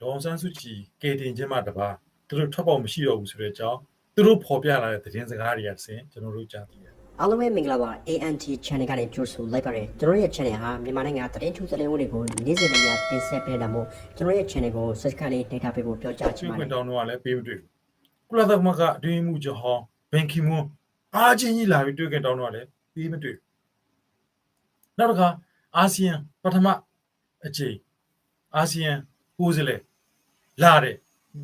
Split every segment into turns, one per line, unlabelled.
ဒေါအောင်ဆန်းစုကြည်ကေတင်ချင်းမှတပါသူတို့ထွက်ပေါက်မရှိတော့ဘူးဆိုတဲ့အကြောင်းသူတို့ဖော်ပြလာတဲ့သတင်းစကားတွေကဆင်ကျွန်တော်တို့ကြားသိတယ်
အားလုံးပဲမင်္ဂလာပါ ANT channel ကနေကြိုဆိုလိုက်ပါတယ်ကျွန်တော်ရဲ့ channel ဟာမြန်မာနိုင်ငံသတင်းထူးသတင်းဝင်တွေကိုနေ့စဉ်နဲ့တင်ဆက်ပေးတာမို့ကျွန်တော်ရဲ့ channel ကို subscribe နဲ့ data ပေးဖို့ပြောကြားချင်
ချွေး
ပါတ
ခွ
ယ်
င်တောင်းတော့လည်းပေးမတွေ့ဘူးကုလသမဂ္ဂအတွင်းမှုချဟောင်းဘန်ကီမွန်းအားချင်းကြီးလာပြီးတွေ့ခင်တောင်းတော့လည်းပေးမတွေ့ဘူးနောက်တစ်ခါအာဆီယံပထမအချိန်အာဆီယံကိုယ်စားလှယ် လာတယ်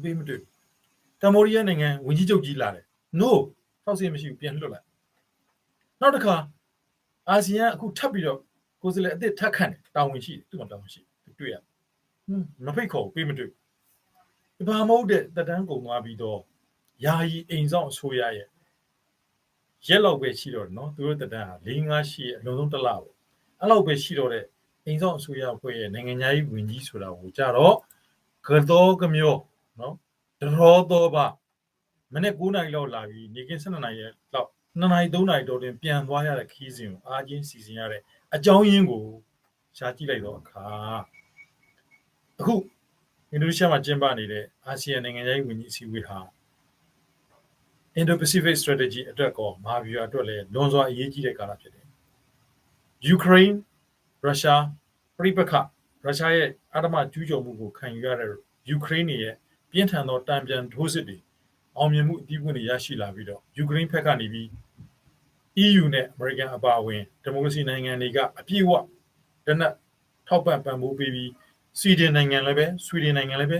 ပေးမတွေ့ဘူးကမ္ဘောဒီးယားနိုင်ငံဝန်ကြီးချုပ်ကြီးလာတယ် no ထောက်စီမရှိဘူးပြန်လွှတ်လိုက်နောက်တစ်ခါအာဆီယံအခုထပ်ပြီးတော့ကိုယ်စားလှယ်အစ်စ်ထပ်ခန့်တယ်တာဝန်ရှိတယ်သူ့မှာတာဝန်ရှိတယ်တွေ့ရဟွန်းမဖိတ်ခေါ်ဘူးပေးမတွေ့ဘူးဘာမဟုတ်တဲ့တက်တန်းကုန်သွားပြီးတော့ယာယီအိမ်ဆောင်အစိုးရရဲ့ရက်လောက်ပဲရှိတော့တယ်နော်သူတို့တက်တန်းဟာ၄၅ရှိရဲ့အလုံးစုံတစ်လပေါ့အဲ့လောက်ပဲရှိတော့တဲ့အိမ်ဆောင်အစိုးရအဖွဲ့ရဲ့နိုင်ငံသားရေးဝန်ကြီးဆိုတာကိုကြတော့ ကတော့ကမျိုးနော်တရောတော့ပါမနေ့9နာရီလောက်လာပြီးနေကင်း12နာရီလောက်2နာရီ3နာရီတော့တင်ပြန်သွားရတဲ့ခီးစဉ်ကိုအားချင်းစီစဉ်ရတဲ့အကြောင်းရင်းကိုရှားကြည့်လိုက်တော့အခါအခုအင်ဒိုနီးရှားမှာကျင်းပနေတဲ့အာဆီယံနိုင်ငံရေးဝန်ကြီးအစည်းအဝေးဟာ Indo-Pacific Strategy အတွက်ကောမဟာဗျူဟာအတွက်လည်းလွန်စွာအရေးကြီးတဲ့ကာလဖြစ်တယ်။ Ukraine ရုရှားပြိပခ ရုရှားရဲ့အာဓမကျူးကျော်မှုကိုခံယူရတဲ့ Ukraine ရဲ့ပြင်းထန်သောတံပြန်ထိုးစစ်တွေအောင်မြင်မှုအတီးပွင့်တွေရရှိလာပြီးတော့ Ukraine ဘက်ကနေပြီး EU နဲ့ American အပါအဝင်ဒီမိုကရေစီနိုင်ငံတွေကအပြည့်အဝတနက်ထောက်ပံ့ပံ့ပိုးပေးပြီးဆွီဒင်နိုင်ငံလည်းပဲဆွီဒင်နိုင်ငံလည်းပဲ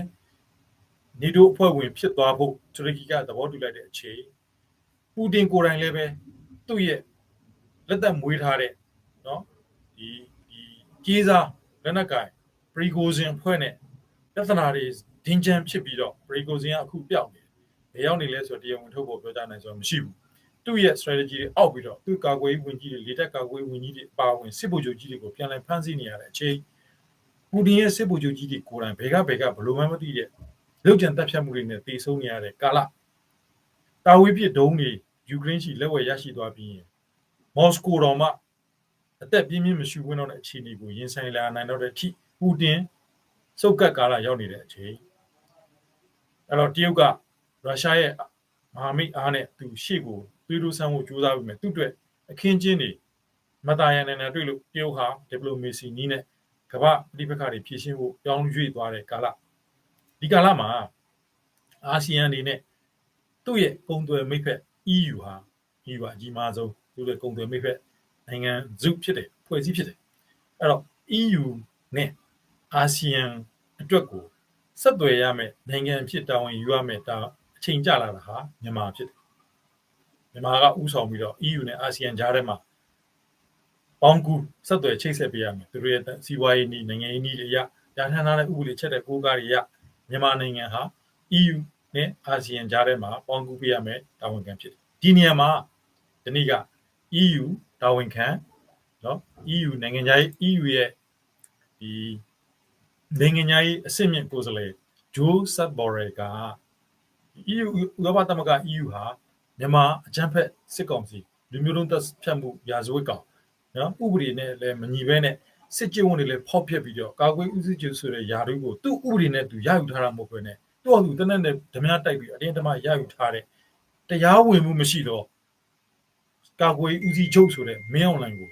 နေတိုးအဖွဲ့ဝင်ဖြစ်သွားဖို့တူရကီကသဘောတူလိုက်တဲ့အချိန်ပူတင်ကိုယ်တိုင်လည်းပဲသူ့ရဲ့လက်သက်မွေးထားတဲ့เนาะဒီဒီကြီးစား လက်နက်ကင်ပရီဂိုဇင်အဖွဲ့နဲ့ပြဿနာတွေဒင်းချမ်းဖြစ်ပြီးတော့ပရီဂိုဇင်ကအခုပျောက်နေတယ်။ဘယ်ရောက်နေလဲဆိုတော့တရားဝင်ထုတ်ဖို့ပြောကြနိုင်ဆိုတော့မရှိဘူး။သူ့ရဲ့ strategy တွေအောက်ပြီးတော့သူ့ကာကွယ်ရေးဝန်ကြီးတွေလေတပ်ကာကွယ်ရေးဝန်ကြီးတွေအပါအဝင်စစ်ဗိုလ်ချုပ်ကြီးတွေကိုပြန်လည်ဖမ်းဆီးနေရတဲ့အချိန်ပူတင်ရဲ့စစ်ဗိုလ်ချုပ်ကြီးတွေကိုယ်တိုင်ဘယ်ကဘယ်ကဘလို့မှမသိတဲ့လောက်ကျန်တပ်ဖြတ်မှုတွေနဲ့တေဆုံးနေရတဲ့ကာလတာဝေးပြစ်ဒုံးတွေယူကရိန်းရှိလက်ဝဲရရှိသွားပြီးရင်မော်စကိုတော်မှ အသက်ပြင်းပြင်းမရှိဝင်တော့တဲ့အခြေအနေကိုရင်ဆိုင်လာနိုင်တော့တဲ့အထိပူတင်စုပ်ကပ်ကာလရောက်နေတဲ့အချိန်အဲ့တော့တရုတ်ကရုရှားရဲ့မဟာမိတ်အားနဲ့သူရှေ့ကိုသွေးတိုးဆန်းဖို့ကြိုးစားပြီးမြဲသူ့အတွက်အခင်းချင်းတွေမတာရန်နဲ့တွေ့လို့တရုတ်ဟာဒီပလိုမေစီနီးနဲ့ကမ္ဘာပြိပခါတွေဖြည့်ရှင်းဖို့ပြောင်းရွေ့သွားတဲ့ကာလဒီကာလမှာအာဆီယံအနေနဲ့သူ့ရဲ့ပုံသွယ်မိတ်ဖက် EU ဟာ EU ကအကြီးမားဆုံးသူ့ရဲ့ကုန်သွယ်မိတ်ဖက် နိုင်ငံစုဖြစ်တယ်ဖွဲ့စည်းဖြစ်တယ်အဲ့တော့ EU နဲ့အာဆီယံအတွက်ကိုဆက်သွယ်ရမယ်နိုင်ငံဖြစ်တာဝန်ယူရမယ်ဒါအချိန်ကြာလာတာဟာမြန်မာဖြစ်တယ်မြန်မာကဥဆောင်ပြီးတော့ EU နဲ့အာဆီယံကြားထဲမှာပေါင်းကူဆက်သွယ်ချိတ်ဆက်ပေးရမယ်သူတို့ရဲ့စီးပွားရေးနည်းနိုင်ငံရေးနည်းတွေရရထမ်းထားတဲ့ဥပဒေချက်တဲ့ကိုးကားတွေရမြန်မာနိုင်ငံဟာ EU နဲ့အာဆီယံကြားထဲမှာပေါင်းကူပေးရမယ်တာဝန်ခံဖြစ်တယ်ဒီနေရာမှာဒီနေ့က EU တာဝန်ခံနော် EU နိုင်ငံခြားရေး EU ရဲ့ဒီနိုင်ငံခြားရေးအဆင့်မြင့်ကိုယ်စားလှယ်ဂျိုးဆပ်ဘော်ရယ်က EU ဥရောပသမဂ္ဂ EU ဟာမြန်မာအကြမ်းဖက်စစ်ကောင်စီလူမျိုးတုံးတပ်ဖြတ်မှုရာဇဝတ်ကောင်နော်ဥပဒေနဲ့လည်းမညီဘဲနဲ့စစ်ကြေဝန်တွေလည်းဖောက်ဖျက်ပြီးတော့ကာကွယ်ဥစည်းချုပ်ဆိုတဲ့ယာတွေကိုသူ့ဥပဒေနဲ့သူရယူထားတာမဟုတ်ဘဲနဲ့သူ့အတူတနက်နဲ့ဓမြတိုက်ပြီးအတင်းဓမ္မရယူထားတဲ့တရားဝင်မှုမရှိတော့ ကာကွယ်ဦးစီးချုပ်ဆိုတဲ့မင်းအွန်လိုင်းကို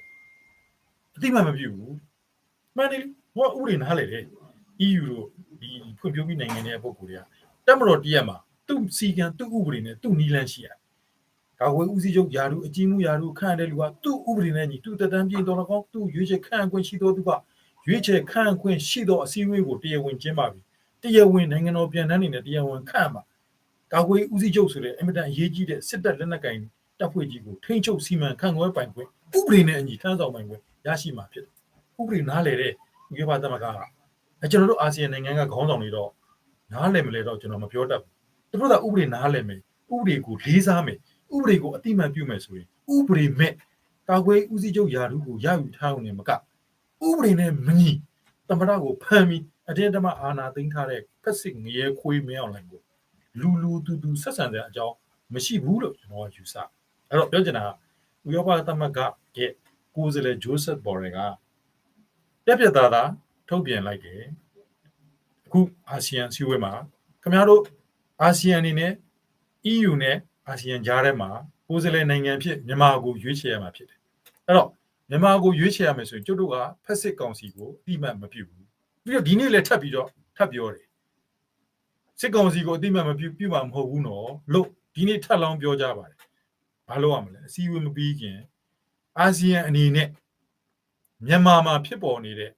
အတိမမပြုဘူးမှန်တယ်ဟောဥပဒေနားလေတယ် EU တို့ဒီဖွံ့ဖြိုးပြီးနိုင်ငံရဲ့ပုံကိုယ်တွေကတက်မတော်တရက်မှာသူ့စီကံသူ့ဥပဒေနဲ့သူ့နီလန်းရှိရတယ်ကာကွယ်ဦးစီးချုပ်ယာတို့အကြီးမှုယာတို့ခန့်တဲ့လူကသူ့ဥပဒေနဲ့ညီသူ့တက်တန်းပြေတော်တော့သူ့ရွေးချယ်ခန့်ခွင့်ရှိတော်သူကရွေးချယ်ခန့်ခွင့်ရှိသောအစည်းအဝေးကိုတရားဝင်ကျင်းပပြီးတရားဝင်နိုင်ငံတော်ပြန်တန်းနေနဲ့တရားဝင်ခန့်ပါကာကွယ်ဦးစီးချုပ်ဆိုတဲ့အင်မတန်အရေးကြီးတဲ့စစ်တပ်လက်နက်ကင် တပ်ဖွဲ့ကြီးကိုထိန်းချုပ်စီမံခန့်ခွဲပိုင်ခွင့်ဥပဒေနဲ့အညီထမ်းဆောင်ပိုင်ခွင့်ရရှိမှာဖြစ်တယ်ဥပဒေနားလေတဲ့ဥပဒေသမဂ္ဂကအဲကျွန်တော်တို့အာဆီယံနိုင်ငံကခေါင်းဆောင်တွေတော့နားလည်မလဲတော့ကျွန်တော်မပြောတတ်ဘူးသူတို့ကဥပဒေနားလည်မယ်ဥပဒေကိုလေးစားမယ်ဥပဒေကိုအတိမတ်ပြုမယ်ဆိုရင်ဥပဒေမဲ့ကာကွယ်ဦးစီးချုပ်ယာရုကိုရယူထားုံနဲ့မကဥပဒေနဲ့မညီတမရကိုဖမ်းပြီးအတင်းတမအာနာသိမ်းထားတဲ့ဖက်စစ်ငရဲခွေးမင်းအောင်လိုင်းကိုလူလူတူတူဆက်ဆံတဲ့အကြောင်းမရှိဘူးလို့ကျွန်တော်ကယူဆ အဲ့တော့ပြောချင်တာကဥရောပသမဂ္ဂရဲ့ကိုယ်စားလှယ်ဂျိုးဆက်ဘော်ရယ်ကပြက်ပြက်သားသားထုတ်ပြန်လိုက်တယ်အခုအခုအာဆီယံစည်းဝေးမှာခင်ဗျားတို့အာဆီယံအနေနဲ့ EU နဲ့အာဆီယံကြားထဲမှာကိုယ်စားလှယ်နိုင်ငံဖြစ်မြန်မာကိုရွေးချယ်ရမှာဖြစ်တယ်အဲ့တော့မြန်မာကိုရွေးချယ်ရမယ်ဆိုရင်ကျုပ်တို့ကဖက်စစ်ကောင်စီကိုအတိမတ်မပြုဘူးပြီးတော့ဒီနေ့လည်းထပ်ပြီးတော့ထပ်ပြောတယ်စစ်ကောင်စီကိုအတိမတ်မပြုပြုမှာမဟုတ်ဘူးနော်လို့ဒီနေ့ထပ်လောင်းပြောကြပါတယ် ဘာလို့ရမလဲအစည်းအဝေးမပြီးခင်အာဆီယံအနေနဲ့မြန်မာမှာဖြစ်ပေါ်နေတဲ့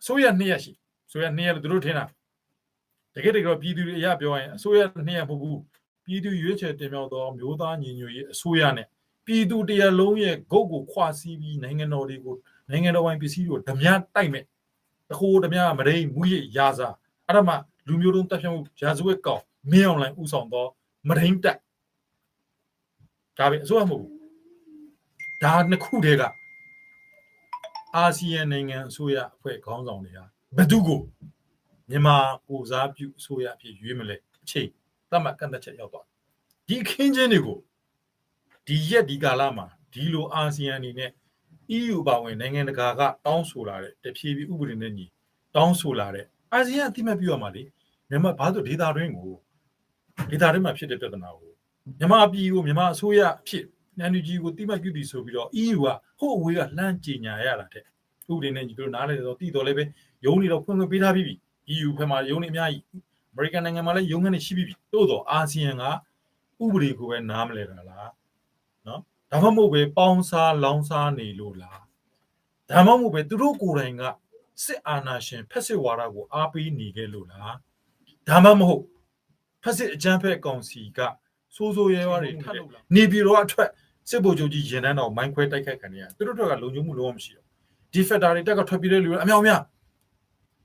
အစိုးရနှစ်ရက်ရှိအစိုးရနှစ်ရက်လို့သူတို့ထင်တာတကယ်တကယ်ပြည်သူတွေအရပြောရင်အစိုးရနှစ်ရက်မဟုတ်ဘူးပြည်သူရွေးချယ်တင်မြှောက်သောမျိုးသားညီညွတ်ရေးအစိုးရနဲ့ပြည်သူတရလုံးရဲ့ဂုတ်ကိုခွာစီးပြီးနိုင်ငံတော်တွေကိုနိုင်ငံတော်ပိုင်းပစ္စည်းတွေကိုဓမြတိုက်မဲ့တခိုးဓမြမရိမူရရာစာအဲ့ဒါမှလူမျိုးတုံးတပ်ဖြတ်မှုရာဇဝတ်ကောင်မင်းအောင်လိုင်းဥဆောင်သောမရိန်တက် ဒါပဲအစိုးရမဟုတ်ဘူးဒါနှစ်ခုတည်းကအာဆီယံနိုင်ငံအစိုးရအဖွဲ့ခေါင်းဆောင်တွေကဘယ်သူကိုမြန်မာကိုစားပြုအစိုးရအဖြစ်ရွေးမလဲအချိန်သတ်မှတ်ကန့်သက်ချက်ရောက်သွားဒီအခင်းချင်းတွေကိုဒီရက်ဒီကာလမှာဒီလိုအာဆီယံအနေနဲ့ EU ပါဝင်နိုင်ငံတကာကတောင်းဆိုလာတဲ့တဖြည်းဖြည်းဥပဒေနဲ့ညီတောင်းဆိုလာတဲ့အာဆီယံအတိမတ်ပြုရမှာလေမြန်မာဘာလို့ဒေတာတွင်းကိုဒေတာတွင်းမှာဖြစ်တဲ့ပြဿနာကို မြန်မာပြည်ကိုမြန်မာအစိုးရအဖြစ် NUG ကိုတိမတ်ပြုတည်ဆိုပြီးတော့ EU ကဟိုအဝေးကလှမ်းကြညာရတာတဲ့ဥပဒေနဲ့ညီတို့နားလဲတော့တည်တော်လည်းပဲယုံနေတော့ဖွင့်ခွင့်ပေးထားပြီးပြီ EU ဖက်မှာယုံနေအများကြီး American နိုင်ငံမှာလည်းယုံကနေရှိပြီးပြီတိုးတော့အာဆီယံကဥပဒေကိုပဲနားမလဲတာလားနော်ဒါမှမဟုတ်ပဲပေါင်းစားလောင်းစားနေလို့လားဒါမှမဟုတ်ပဲသူတို့ကိုယ်တိုင်ကစစ်အာဏာရှင်ဖက်စစ်ဝါဒကိုအားပေးနေခဲ့လို့လားဒါမှမဟုတ်ဖက်စစ်အကြမ်းဖက်ကောင်စီက စိုးစိုးရဲရဲတွေထပ်လို့လားနေပြည်တော်အထွက်စစ်ဗိုလ်ချုပ်ကြီးရင်တန်းတော်မိုင်းခွဲတိုက်ခိုက်ခံနေရသူတို့တို့ကလုံခြုံမှုလုံးဝမရှိတော့ဒီဖက်တာတွေတက်ကထွက်ပြေးတဲ့လူတွေအများများ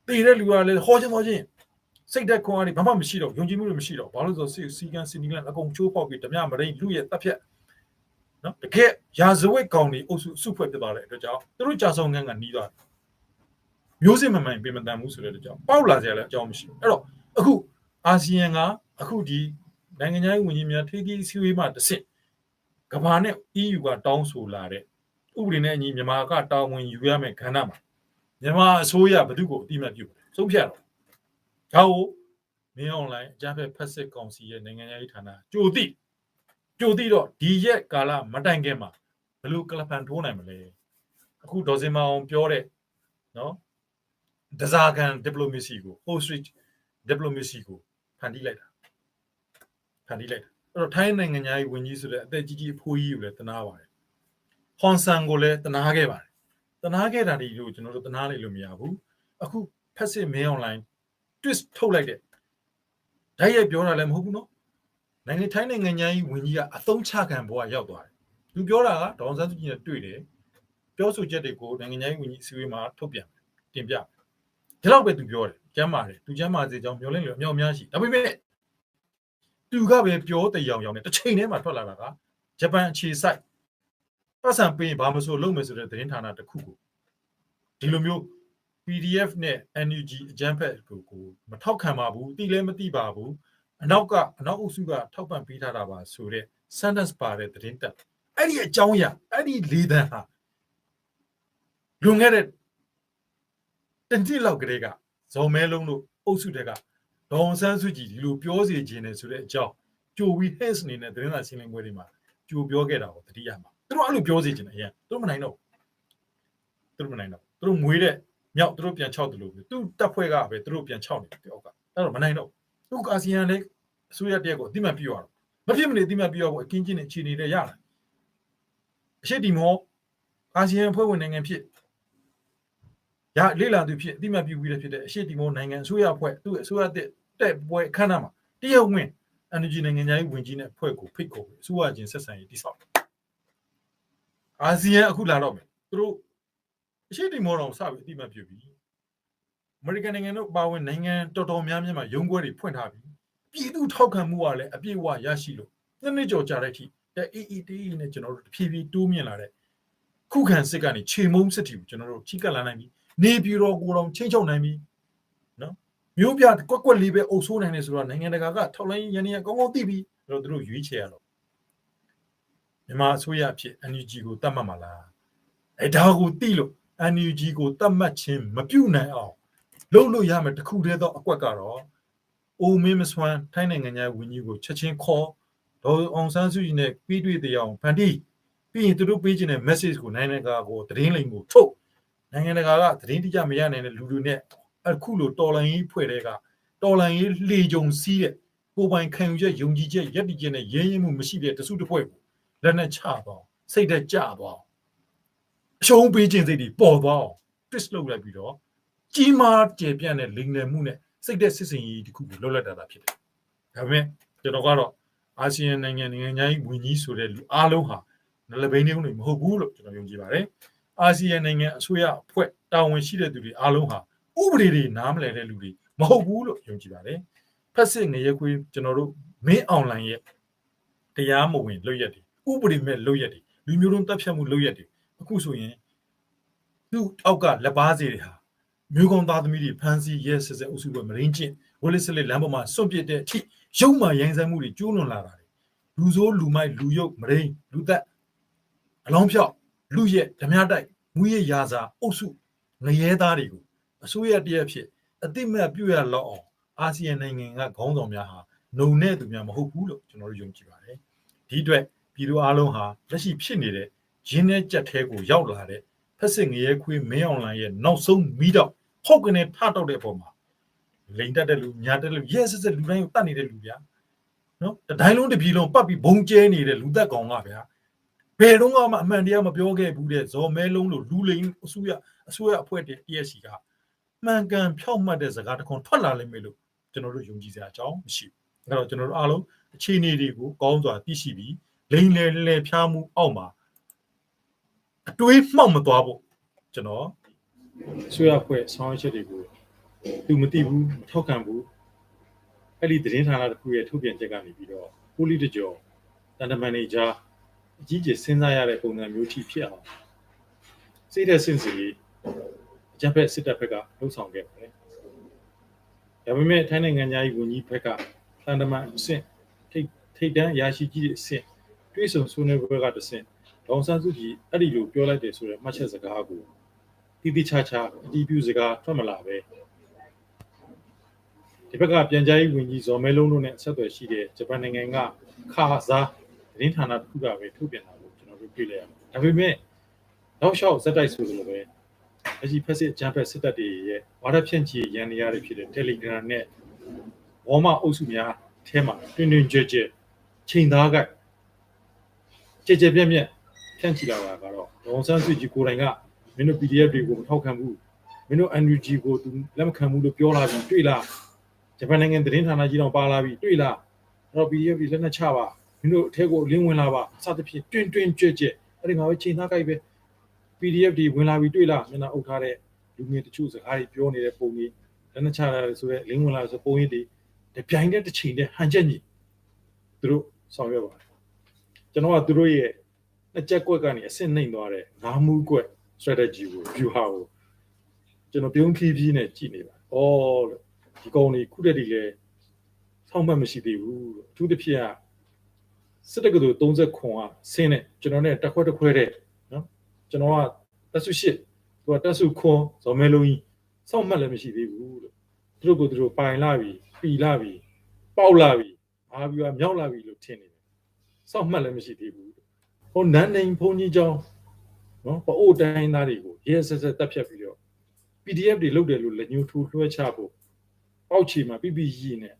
တည်တဲ့လူကလည်းဟောချင်းဟောချင်းစိတ်သက်ခွန်အားတွေဘာမှမရှိတော့ယုံကြည်မှုတွေမရှိတော့ဘာလို့ဆိုစစ်စီကန်စီနီကန်အကုန်ချိုးပေါက်ပြီးဓမြမရိန်လူရဲ့တပ်ဖြတ်နော်တကယ်ရာဇဝတ်ကောင်တွေအုပ်စုစုဖွဲ့ဖြစ်သွားတဲ့အတွက်ကြောင့်သူတို့ကြာဆောင်ငန်းကနီးသွားတယ်မျိုးစစ်မမှန်ပြင်မတန်ဘူးဆိုတဲ့အတွက်ကြောင့်ပေါက်လာကြလည်းအကြောင်းမရှိဘူးအဲ့တော့အခုအာဆီယံကအခုဒီ နိုင်ငံခြားရေးဝန်ကြီးများထိပ်သီးအစည်းအဝေးမှာတစ်ဆင့်ကဘာနဲ့ EU ကတောင်းဆိုလာတဲ့ဥပဒေနဲ့အညီမြန်မာကတာဝန်ယူရမယ်ခန္ဓာမှာမြန်မာအစိုးရဘယ်သူကိုအတိမတ်ပြုလဲဆုံးဖြတ်တော့ဒါကိုမင်းအွန်လိုင်းအကြမ်းဖက်ဖက်စစ်ကောင်စီရဲ့နိုင်ငံရေးဌာနကြိုတိကြိုတိတော့ဒီရက်ကာလမတိုင်ခင်မှာဘယ်လိုကလပန်ထိုးနိုင်မလဲအခုဒေါ်စင်မအောင်ပြောတဲ့နော်ဒဇာကန်ဒီပလိုမစီကို hostage diplomacy ကိုဖန်တီးလိုက်တာ ဖန်တီးလိုက်တာအဲ့တော့ထိုင်းနိုင်ငံသားကြီးဝင်ကြီးဆိုတဲ့အသက်ကြီးကြီးအဖိုးကြီးကိုလည်းတနာပါတယ်ဟွန်ဆန်ကိုလည်းတနာခဲ့ပါတယ်တနာခဲ့တာဒီလိုကျွန်တော်တို့တနာလိုက်လို့မရဘူးအခုဖက်စစ်မင်းအွန်လိုင်း twist ထုတ်လိုက်တဲ့ဓာတ်ရိုက်ပြောတာလည်းမဟုတ်ဘူးနော်နိုင်ငံထိုင်းနိုင်ငံကြီးဝင်ကြီးကအသုံးချခံဘဝရောက်သွားတယ်သူပြောတာကဒေါန်ဆန်းစုကြည်နဲ့တွေ့တယ်ပြောဆိုချက်တွေကိုနိုင်ငံကြီးဝင်ကြီးအစည်းအဝေးမှာထုတ်ပြန်တင်ပြဒီလောက်ပဲသူပြောတယ်ကျမ်းပါတယ်သူကျမ်းမာစေကြောင်းမျောလင့်လို့အမြောက်များရှိဒါပေမဲ့ သူကပဲပြောတရောင်ရောင်နဲ့တစ်ချိန်တည်းမှာထွက်လာတာကဂျပန်အခြေစိုက်ပတ်စံပေးရင်ဘာမဆိုလုပ်မယ်ဆိုတဲ့သတင်းဌာနတစ်ခုကိုဒီလိုမျိုး PDF နဲ့ NUG အကြမ်းဖက်ကိုကိုမထောက်ခံပါဘူးတိလည်းမတိပါဘူးအနောက်ကအနောက်အုပ်စုကထောက်ပံ့ပေးထားတာပါဆိုတဲ့ sentence ပါတဲ့သတင်းတက်အဲ့ဒီအကြောင်းအရာအဲ့ဒီလေးတန်းဟာလွန်ခဲ့တဲ့တတိလောက်ကလေးကဇော်မဲလုံးတို့အုပ်စုတွေက ဒေါန်ဆန်းစုကြည်ဒီလိုပြောစီခြင်းနဲ့ဆိုတဲ့အကြောင်းကြိုဝီဟက်စ်အနေနဲ့သတင်းစာရှင်းလင်းပွဲတွေမှာကြိုပြောခဲ့တာကိုတတိယမှာသူတို့အဲ့လိုပြောစီခြင်းအရင်သူတို့မနိုင်တော့သူတို့မနိုင်တော့သူတို့မွေးတဲ့မြောက်သူတို့ပြန်ချောက်တယ်လို့သူတပ်ဖွဲ့ကပဲသူတို့ပြန်ချောက်နေတယ်တယောက်ကအဲ့တော့မနိုင်တော့သူအာဆီယံလည်းအစိုးရတရက်ကိုအတိမတ်ပြရတော့မဖြစ်မနေအတိမတ်ပြရဖို့အခင်းချင်းနဲ့ခြေနေတဲ့ရတယ်အရှိတီမောအာဆီယံဖွဲ့ဝင်နိုင်ငံဖြစ် ရလေလာသူဖြစ်အတိမတ်ပြုပြီးတဲ့ဖြစ်တဲ့အရှိတီမောနိုင်ငံအစိုးရဖွဲ့သူ့အစိုးရတဲ့တဲ့ပွဲခန်းနာမှာတရုတ်ဝင် energy နိုင်ငံခြားရေးဝန်ကြီးနဲ့အဖွဲ့ကိုဖိတ်ခေါ်ပြီးအစိုးရချင်းဆက်ဆံရေးတိစောက်အာဆီယံအခုလာတော့မယ်သူတို့အရှိတီမောတော်စပြီးအတိမတ်ပြုပြီးအမေရိကန်နိုင်ငံတို့ပါဝင်နိုင်ငံတော်တော်များများမှာရုံးခွဲတွေဖွင့်ထားပြီးပြည်သူထောက်ခံမှုကလည်းအပြည့်အဝရရှိလို့နှစ်နှစ်ကျော်ကြာတဲ့အထိတဲ့ AETE နဲ့ကျွန်တော်တို့တဖြည်းဖြည်းတိုးမြင့်လာတဲ့ခုခံစစ်ကနေခြေမုံစစ်တီကိုကျွန်တော်တို့ချိကပ်လာနိုင်ပြီ နေပြည်တော်ကိုတော်ချင်းချုပ်နိုင်ပြီနော်မျိုးပြကွက်ကွက်လေးပဲအုပ်ဆိုးနိုင်တယ်ဆိုတော့နိုင်ငံတကာကထောက်လိုင်းရန်ရကောင်းကောင်းသိပြီအဲ့တော့သူတို့ရွေးချယ်ရတော့မြန်မာအစိုးရအဖြစ် NUG ကိုတတ်မှတ်မှာလားအဲဒါကိုသိလို့ NUG ကိုတတ်မှတ်ခြင်းမပြုတ်နိုင်အောင်လုံးလို့ရမယ်တခုတည်းသောအကွက်ကတော့အိုမင်းမစွမ်းထိုင်းနိုင်ငံရဲ့ဝင်းကြီးကိုချက်ချင်းခေါ်ဒေါ်အောင်ဆန်းစုကြည်နဲ့ပြီးတွေ့တရားအောင်ဖန်တီးပြီးရင်သူတို့ပေးချင်တဲ့ message ကိုနိုင်ငံတကာကိုသတင်းလိမ်ကိုထုတ် နိုင်ငံတကာကသတင်းတိကျမရနိုင်တဲ့လူတွေနဲ့အခုလိုတော်လန်ရေးဖွဲ့တဲ့ကတော်လန်ရေးလှေကြုံစီးတဲ့ကိုပိုင်ခံယူချက်ယုံကြည်ချက်ယက်တီချက်နဲ့ရင်းရင်းမှုမရှိတဲ့တစုတစ်ဖွဲ့ကိုလက်နဲ့ချသွားစိတ်သက်ကြသွားအရှုံးပေးခြင်းစိတ်တွေပေါ်သွား twist လုပ်လိုက်ပြီးတော့ကြီးမားကျေပြန့်တဲ့လိမ်လည်မှုနဲ့စိတ်သက်စစ်စင်ရေးတစ်ခုကိုလွတ်လပ်တာတာဖြစ်တယ်။ဒါပေမဲ့ကျွန်တော်ကတော့အာဆီယံနိုင်ငံနိုင်ငံခြားရေးဝန်ကြီးဆိုတဲ့လူအားလုံးဟာနလဘိန်းတွေမဟုတ်ဘူးလို့ကျွန်တော်ယုံကြည်ပါတယ်။ အာဆီယံနိုင်ငံအစိုးရအဖွဲ့တာဝန်ရှိတဲ့သူတွေအားလုံးဟာဥပဒေတွေနားမလည်တဲ့လူတွေမဟုတ်ဘူးလို့ယုံကြည်ပါတယ်။ဖက်စစ်ငရဲခွေးကျွန်တော်တို့မင်းအွန်လိုင်းရဲ့တရားမဝင်လုပ်ရက်တွေဥပဒေမဲ့လုပ်ရက်တွေလူမျိုးတုံးတပ်ဖြတ်မှုလုပ်ရက်တွေအခုဆိုရင်သူ့အောက်ကလက်ပါစီတွေဟာမျိုးကုံသားသမီးတွေဖမ်းဆီးရဲဆက်ဆက်အုပ်စုပဲမရင်းချင်းဝလစ်စလစ်လမ်းပေါ်မှာစွန့်ပစ်တဲ့အထိရုံမှရိုင်းဆိုင်မှုတွေကျိုးလွန်လာတာလူဆိုးလူမိုက်လူယုတ်မရင်းလူသက်အလောင်းဖြောက် လူရက်ဓမြတိုက်မူရရာစာအုပ်စုငရဲသားတွေကိုအစိုးရတရက်ဖြစ်အတိမတ်ပြုရလောက်အောင်အာဆီယံနိုင်ငံကခေါင်းဆောင်များဟာနှုံနဲ့သူများမဟုတ်ဘူးလို့ကျွန်တော်တို့ယုံကြည်ပါတယ်ဒီအတွက်ပြည်သူအလုံးဟာလက်ရှိဖြစ်နေတဲ့ရင်းနဲ့ကြက်သေးကိုရောက်လာတဲ့ဖက်စစ်ငရဲခွေးမင်းအောင်လိုင်းရဲ့နောက်ဆုံးမိတော့ဟုတ်ကနေထတော့တဲ့ပုံမှာလိန်တက်တဲ့လူညာတက်တဲ့လူရဲဆက်ဆက်လူတိုင်းကိုတတ်နေတဲ့လူဗျာနော်တတိုင်းလုံးတစ်ပြည်လုံးပတ်ပြီးဘုံကျဲနေတဲ့လူသက်ကောင်ကဗျာ ဘယ်တော့မှအမှန်တရားမပြောခဲ့ဘူးတဲ့ဇော်မဲလုံးလို့လူလိန်အစိုးရအစိုးရအဖွဲ့တည်း ESC ကမှန်ကန်ဖြောက်မှတ်တဲ့စကားတစ်ခွန်းထွက်လာလိမ့်မယ်လို့ကျွန်တော်တို့ယုံကြည်စရာအကြောင်းမရှိဘူးအဲ့တော့ကျွန်တော်တို့အားလုံးအခြေအနေတွေကိုကောင်းစွာသိရှိပြီးလိန်လေလေဖျားမှုအောက်မှာအတွေးမှောက်မသွားဖို့ကျွန်တော်ဆွေရဖွဲ့ဆောင်းချက်တွေကိုသူမသိဘူးထောက်ခံဘူးအဲ့ဒီသတင်းဌာနတစ်ခုရဲ့ထုတ်ပြန်ချက်ကနေပြီးတော့ပိုလီတကြောတန်တမန်နေကြား အကြီးကျယ်စဉ်းစားရတဲ့ပုံစံမျိုးထိဖြစ်အောင်စိတ်တဲ့စင်စီအကြံဖက်စစ်တပ်ဘက်ကလှုပ်ဆောင်ခဲ့ပါတယ်။ဒါပေမဲ့ထိုင်းနိုင်ငံသားကြီးဝန်ကြီးဘက်ကတန်တမန်အဆင့်ထိတ်ထိတ်တန်းရရှိကြီးအဆင့်တွေးဆုံဆွေးနွေးပွဲကတဆင့်ဒေါန်ဆန်းစုကြည်အဲ့ဒီလိုပြောလိုက်တယ်ဆိုတဲ့မှတ်ချက်စကားကိုတိတိချာချာအတည်ပြုစကားထွက်မလာပဲဒီဘက်ကပြန်ကြားရေးဝန်ကြီးဇော်မဲလုံးတို့နဲ့ဆက်သွယ်ရှိတဲ့ဂျပန်နိုင်ငံကခါဇာ သတင်းဌာနတစ်ခုကပဲထုတ်ပြန်တာကိုကျွန်တော်တို့တွေ့လိုက်ရပါတယ်။ဒါပေမဲ့နောက်လျှောက်ဇက်တိုက်ဆိုလိုပဲအကြီးဖက်စစ်ဂျမ်ဖက်စစ်တပ်တွေရဲ့ဝါဒဖြန့်ချီရန်နေရတဲ့ဖြစ်တဲ့ Telegram နဲ့ဝေါ်မအုပ်စုများအဲမှာတွင်တွင်ကြဲကြဲချိန်သားကကြဲကြဲပြက်ပြက်ဖြန့်ချီလာတာကတော့ဒေါန်ဆန်းစုကြည်ကိုယ်တိုင်ကမင်းတို့ PDF တွေကိုမထောက်ခံဘူးမင်းတို့ NUG ကိုသူလက်မခံဘူးလို့ပြောလာပြီးတွေ့လားဂျပန်နိုင်ငံသတင်းဌာနကြီးတော့ပါလာပြီးတွေ့လားအဲ့တော့ PDF တွေလက်နက်ချပါ မင်းတို့အထက်ကိုလင်းဝင်လာပါစသဖြင့်တွင်တွင်ကြွကြွအဲ့ဒီမှာပဲချိန်သားကြိုက်ပဲ PDF တွေဝင်လာပြီးတွေ့လားမျက်နှာအုပ်ထားတဲ့လူငယ်တချို့စကားတွေပြောနေတဲ့ပုံတွေလက်နက်ချရတယ်ဆိုတော့လင်းဝင်လာဆိုပုံရိပ်တွေတပြိုင်တည်းတစ်ချိန်တည်းဟန်ချက်ညီသူတို့ဆောင်ရွက်ပါတယ်ကျွန်တော်ကသူတို့ရဲ့နှစ်ချက်ကွက်ကနေအဆင့်နှိမ်သွားတဲ့ငါးမှုကွက် strategy ကို view ဟာကိုကျွန်တော်ပြုံးဖြည်းဖြည်းနဲ့ကြည့်နေပါဩလို့ဒီကောင်တွေခုတည်းတည်းလဲဆောင်းမှတ်မရှိသေးဘူးလို့အထူးသဖြင့်က စစ်တက္ကသိုလ်30ခွန်ကဆင်းတဲ့ကျွန်တော်နဲ့တက်ခွက်တစ်ခွဲတဲ့နော်ကျွန်တော်ကတက်စုရှစ်သူကတက်စုခွန်ဇော်မဲလုံးကြီးစောင့်မှတ်လည်းမရှိသေးဘူးလို့သူတို့ကိုသူတို့ပိုင်လာပြီပီလာပြီပေါက်လာပြီအာပြီးတော့မြောက်လာပြီလို့ထင်နေတယ်စောင့်မှတ်လည်းမရှိသေးဘူးဟိုနန်းနေဘုန်းကြီးကျောင်းနော်ပအိုတိုင်းသားတွေကိုရဲဆက်ဆက်တက်ဖြတ်ပြီးတော့ PDF တွေလုပ်တယ်လို့လက်ညှိုးထိုးလွှဲချဖို့ပေါက်ချီမှာပြပြရည်နဲ့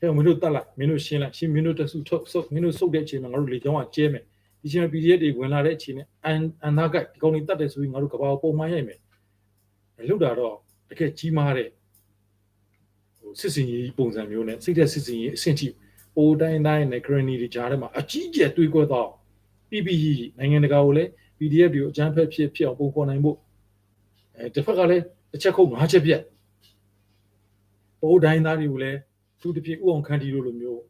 ဟဲ့မင်းတို့တက်လိုက်မင်းတို့ရှင်းလိုက်ရှင်းမင်းတို့တဆုထုတ်ဆုပ်မင်းတို့ဆုပ်တဲ့အချိန်မှာငါတို့လေကြောင်းကကျဲမယ်ဒီချိန်မှာ PDF တွေဝင်လာတဲ့အချိန်နဲ့အန်အန်နာကဒီကောင်တွေတက်တယ်ဆိုပြီးငါတို့ကဘာကိုပုံမှန်ရိုက်မယ်လောက်တာတော့တကယ်ကြီးမားတဲ့ဟိုစစ်စင်ကြီးပုံစံမျိုးနဲ့စိတ်သက်စစ်စင်ကြီးအဆင့်ထိပိုတိုင်းတိုင်းနဲ့ granny တွေကြားထဲမှာအကြီးကျယ်တွေးကွက်တော့ PPE နိုင်ငံတကာကိုလည်း PDF တွေကိုအကြမ်းဖက်ဖြစ်ဖြစ်အောင်ပုံဖော်နိုင်ဖို့အဲတစ်ဖက်ကလည်းတစ်ချက်ခုတ်ငါးချက်ပြက်ပိုတိုင်းသားတွေကိုလည်း သူတစ်ဖြစ်ဥအောင်ခန်းတီတို့လိုမျိုး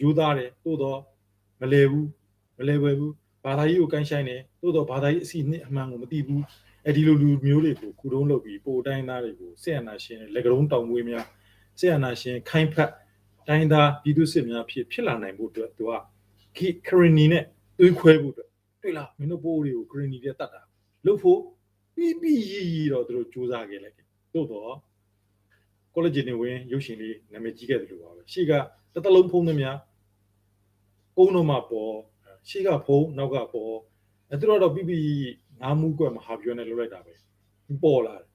ယူသားတယ်သို့တော့မလဲဘူးမလဲပွဲဘူးဘာသာရေးကိုကန်ဆိုင်တယ်သို့တော့ဘာသာရေးအစီနှစ်အမှန်ကိုမသိဘူးအဲဒီလိုလူမျိုးတွေကိုခုတုံးလုပ်ပြီးပိုတိုင်းသားတွေကိုဆက်အနာရှင်လက်ကုံတောင်မွေးများဆက်အနာရှင်ခိုင်းဖက်တိုင်းသားပြည်သူစစ်များဖြစ်ဖြစ်လာနိုင်ဖို့အတွက်သူကခရီနီနဲ့သွေးခွဲဖို့အတွက်တွေ့လားမင်းတို့ပိုးတွေကို green တွေတတ်တာလို့ဖို့ပြီးပြီးရီရီတော့သူတို့စူးစမ်းခဲ့လိုက်တယ်သို့တော့ college နေဝင်ရုပ်ရှင်လေးနာမည်ကြီးခဲ့တယ်လို့ပါပဲရှေ့ကတစ်သလုံးဖုံးသမျှကုန်းတော့မှပေါ်ရှေ့ကဖုံးနောက်ကပေါ်အဲသူတို့တော့ပြပြငါးမှုကွက်မဟာပြောနဲ့လုပ်လိုက်တာပဲပေါ်လာတယ်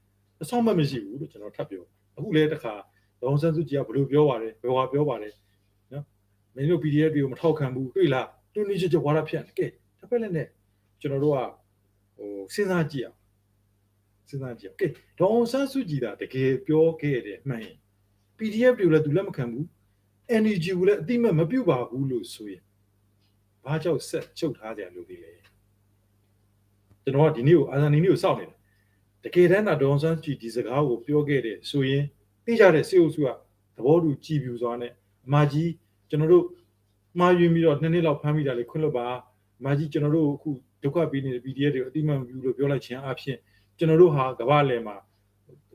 အဆောင်မမရှိဘူးလို့ကျွန်တော်ထပ်ပြောအခုလည်းတစ်ခါဒေါန်ဆန်းစုကြည်ကဘယ်လိုပြောပါလဲဘယ်ဟာပြောပါလဲနော်မင်းတို့ PDF တွေကိုမထောက်ခံဘူးတွေ့လားတူနီချစ်ချဝါရဖြန့်ကဲတစ်ဖက်လည်းနဲ့ကျွန်တော်တို့ကဟိုစဉ်းစားကြည့်အောင် စဉ်းစားကြည့်အောင်ကဲဒေါန်ဆန်းစုကြည်ကတကယ်ပြောခဲ့တယ်မှန်ရင် PDF တွေကိုလည်းသူလက်မခံဘူး energy ကိုလည်းအတိမတ်မပြုတ်ပါဘူးလို့ဆိုရင်ဘာကြောင့်ဆက်ချုပ်ထားကြလို့ဒီလဲကျွန်တော်ကဒီနေ့ကိုအာဇာနည်နေ့ကိုစောင့်နေတယ်တကယ်တမ်းတော့ဒေါန်ဆန်းကြည်ဒီစကားကိုပြောခဲ့တယ်ဆိုရင်သိကြတဲ့စေအုပ်စုကသဘောတူကြည်ပြူစွာနဲ့အမကြီးကျွန်တော်တို့မှားယွင်းပြီးတော့နှစ်နှစ်လောက်ဖမ်းမိတာလေခွင့်လွတ်ပါအမကြီးကျွန်တော်တို့အခုဒုက္ခပေးနေတဲ့ PDF တွေကိုအတိမတ်မပြုလို့ပြောလိုက်ခြင်းအဖြစ် ကျွန်တော်တို့ဟာကမ္ဘာလယ်မှာ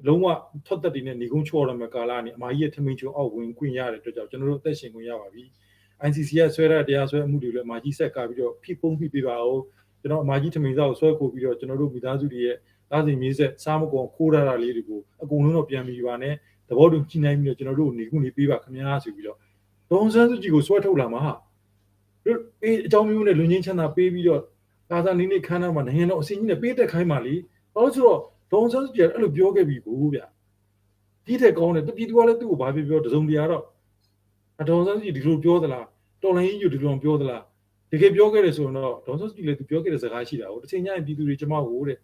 လုံးဝထွက်သက်တည်နဲ့နေကုန်းချော်ရမယ်ကာလကနေအမကြီးရဲ့ထမင်းချုံအောက်ဝင်ခွင့်ရတဲ့အတွက်ကြောင့်ကျွန်တော်တို့အသက်ရှင်ခွင့်ရပါပြီ ICC ကဆွဲရတဲ့တရားစွဲအမှုတွေလည်းအမကြီးဆက်ကပြီးတော့ဖိပုံးဖိပေးပါဦးကျွန်တော်အမကြီးထမင်းစားကိုဆွဲခိုးပြီးတော့ကျွန်တော်တို့မိသားစုတွေရဲ့သားစဉ်မြေးဆက်စားမကုန်ခိုးရတာလေးတွေကိုအကုန်လုံးတော့ပြန်ပြီးပါနဲ့သဘောတူကြည်နိုင်ပြီးတော့ကျွန်တော်တို့နေခုနေပေးပါခင်ဗျာဆိုပြီးတော့ဒေါန်ဆန်းစုကြည်ကိုဆွဲထုတ်လာမှာဟာတို့အေးအကြောင်းမျိုးနဲ့လူချင်းချမ်းသာပေးပြီးတော့သာသာနေနေခန်းနာမှာနိုင်ငံတော်အစင်းကြီးနဲ့ပေးတက်ခိုင်းပါလေ ဘာလို့ဆိုတော့ဒေါန်ဆန်းစုကြည်အဲ့လိုပြောခဲ့ပြီကိုဗျဒီတဲ့ကောင်းတယ်တပြည်သူကလည်းသူ့ကိုဘာပြောပြောတစုံတရာတော့အဒေါန်ဆန်းစုကြည်ဒီလိုပြောသလားတော်လိုင်းကြီးယူဒီလိုပြောသလားတကယ်ပြောခဲ့တယ်ဆိုရင်တော့ဒေါန်ဆန်းစုကြည်လည်းသူပြောခဲ့တဲ့စကားရှိတာဟုတ်တစ်ချိန်ညရင်ပြည်သူတွေကျမကိုတဲ့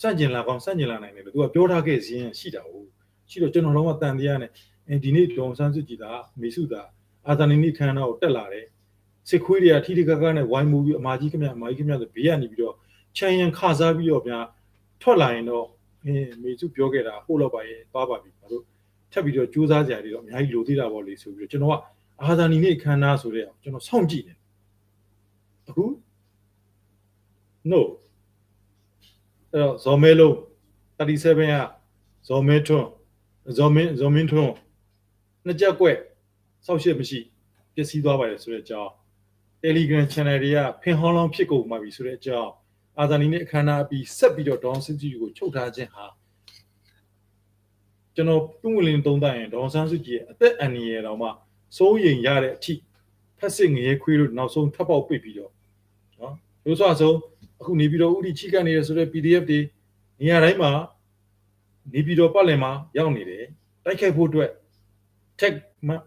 စန့်ကျင်လာကောင်းစန့်ကျင်လာနိုင်တယ်လို့သူကပြောထားခဲ့စဉ်ရှိတာဟုတ်ရှိတော့ကျွန်တော်တော့တန်တရားနဲ့အဲဒီနေ့ဒေါန်ဆန်းစုကြည်ကမေစုသာအာသာနီနိခန္ဓာကိုတက်လာတယ်စစ်ခွေးတွေကထိထိကကနဲ့ဝိုင်းမှုပြီးအမာကြီးခမအမာကြီးခမဆိုဘေးကနေပြီးတော့ ချမ်းရန်ခစားပြီးတော့ဗျာထွက်လာရင်တော့အင်းမေစုပြောခဲ့တာဟုတ်တော့ပါရဲ့သွားပါပြီဘာလို့ထပ်ပြီးတော့စူးစမ်းကြရည်တော့အများကြီးလိုသေးတာပေါ့လေဆိုပြီးတော့ကျွန်တော်ကအာဇာနည်နေ့ခန်းနာဆိုတဲ့ကျွန်တော်စောင့်ကြည့်တယ်အခု no အဲ့တော့ဇော်မဲလုံး37ကဇော်မဲထွန်းဇော်မင်းဇော်မင်းထွန်းနှစ်ကြက်ကွက်စောက်ရှစ်မရှိပျက်စီးသွားပါတယ်ဆိုတဲ့အကြောင်း Telegram channel တွေကဖင်ဟောင်းလောင်းဖြစ်ကုန်ပါပြီဆိုတဲ့အကြောင်း အာဇာနည်နဲ့အခမ်းအနားပြီးဆက်ပြီးတော့ဒေါန်ဆန်းစုကြည်ကိုချုပ်ထားခြင်းဟာကျွန်တော်ပြုံးဝင်လင်းသုံးသပ်ရင်ဒေါန်ဆန်းစုကြည်ရဲ့အသက်အန္တရာယ်တော်မှစိုးရိမ်ရတဲ့အထိဖက်စစ်ငရေခွေးတို့နောက်ဆုံးထပ်ပေါက်ပိတ်ပြီးတော့နော်ရိုးစွာဆုံးအခုနေပြီးတော့ဥတီချိကနေရဆိုတဲ့ PDF တွေနေရာတိုင်းမှာနေပြီးတော့ပတ်လည်မှာရောက်နေတယ်တိုက်ခိုက်ဖို့အတွက် tech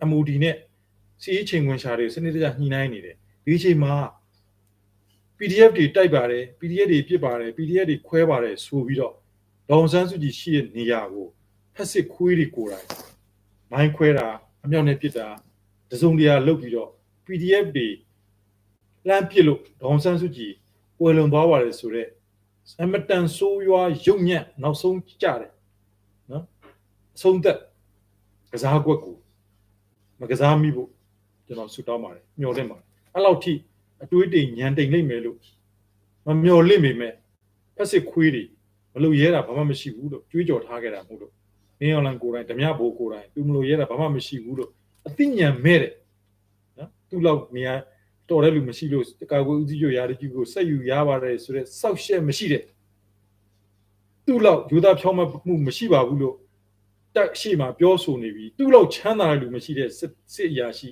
MOD နဲ့စီးချိန်ဝင်ရှာတွေစနစ်တကျညှိနှိုင်းနေတယ်ဒီအချိန်မှာ PDF တွေတိုက်ပါတယ် PDF တွေပြစ်ပါတယ် PDF တွေခွဲပါတယ်ဆိုပြီးတော့ဒေါန်ဆန်းစုကြည်ရှိတဲ့နေရာကိုဖက်စစ်ခွေးတွေကိုယ်တိုင်မိုင်းခွဲတာအမြောက်နဲ့ပြစ်တာတစုံတရာလုတ်ပြီးတော့ PDF တွေလမ်းပစ်လို့ဒေါန်ဆန်းစုကြည်ပွဲလွန်သွားပါတယ်ဆိုတော့အမတန်ဆိုးရွားရုံညံ့နောက်ဆုံးကြတယ်နော်အဆုံးသက်ကစားကွက်ကိုမကစားမိဖို့ကျွန်တော်ဆုတောင်းပါတယ်မျှော်လင့်ပါတယ်အဲ့လောက်ထိ အတွေးတိမ်ညံတိမ်လိမ့်မယ်လို့မမျော်လင့်ပေမဲ့ဖက်စစ်ခွေးတွေမလို့ရဲတာဘာမှမရှိဘူးလို့ကြွေးကြော်ထားခဲ့တာမဟုတ်လို့မင်းအောင်လန်ကိုယ်တိုင်ဓမြဘိုးကိုယ်တိုင်သူမလို့ရဲတာဘာမှမရှိဘူးလို့အသိဉာဏ်မဲ့တယ်နော်သူ့လောက်နေရာတော်တဲ့လူမရှိလို့ကာကွယ်ဦးစီးချုပ်ရာတကြီးကိုဆက်ယူရပါတယ်ဆိုတော့စောက်ရှက်မရှိတဲ့သူ့လောက်ယူသားဖြောင်းမမှုမရှိပါဘူးလို့တက်ရှိမှပြောဆိုနေပြီသူ့လောက်ချမ်းသာတဲ့လူမရှိတဲ့စစ်စစ်အရာရှိ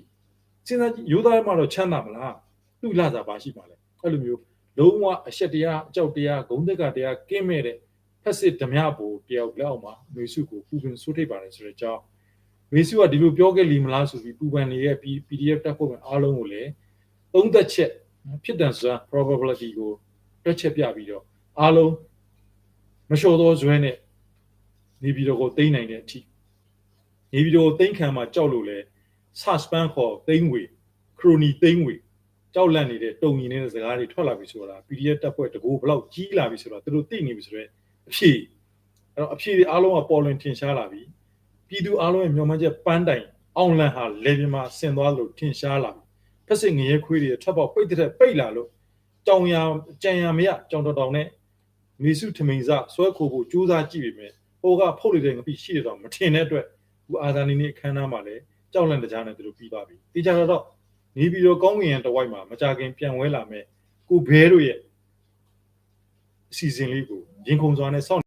စဉ်းစားကြည့်ယူသားမှတော့ချမ်းသာမလား သူ့လာစားပါရှိပါလဲအဲ့လိုမျိုးလုံးဝအရှက်တရားအကြောက်တရားဂုံးတက်ကတရားကင်းမဲ့တဲ့ဖက်စစ်ဓမြဘူတယောက်လက်အောက်မှာမေစုကိုပူပင်ဆိုးထိပ်ပါတယ်ဆိုတဲ့အကြောင်းမေစုကဒီလိုပြောခဲ့လီမလားဆိုပြီးပူပန်နေတဲ့ PDF တက်ဖို့မဲ့အားလုံးကိုလည်းသုံးသက်ချက်ဖြစ်တန်စွာ probability ကိုတွက်ချက်ပြပြီးတော့အားလုံးမလျှော်သောဇွဲနဲ့နေပြည်တော်ကိုသိမ်းနိုင်တဲ့အထိနေပြည်တော်ကိုသိမ်းခံမှာကြောက်လို့လဲ suspend ခေါ်သိမ်းဝေ crony သိမ်းဝေ ကြောက်လန့်နေတဲ့တုံရင်နေတဲ့စကားတွေထွက်လာပြီဆိုတာ PDF တက်ဖွဲ့တကူဘလောက်ကြီးလာပြီဆိုတော့သူတို့သိနေပြီဆိုတော့အဖြေအဲ့တော့အဖြေတွေအားလုံးကပေါ်လွင်ထင်ရှားလာပြီပြည်သူအားလုံးရဲ့မျှော်မှန်းချက်ပန်းတိုင်အောင်လန့်ဟာလေပြင်းမှာဆင်သွားလို့ထင်ရှားလာပြီဖက်စစ်ငရဲခွေးတွေထပ်ပေါက်ပိတ်တဲ့ပိတ်လာလို့ကြောင်ရကြံရမရကြောင်တော်တောင်နဲ့မေစုထမိန်စဆွဲခိုဖို့ကြိုးစားကြည့်ပြီမဲ့ဟိုကဖုတ်နေတဲ့ငပိရှိတဲ့တော့မထင်တဲ့အတွက်ခုအာဇာနည်နေ့အခမ်းအနားမှာလည်းကြောက်လန့်တကြားနဲ့သူတို့ပြီးသွားပြီတေချာတော့ နေပြီးတော့ကောင်းကင်ရန်တဝိုက်မှာမကြခင်ပြန်ဝဲလာမဲ့ကိုဘဲတို့ရဲ့အစီအစဉ်လေးကိုရင်ခုန်စွာနဲ့စောင့်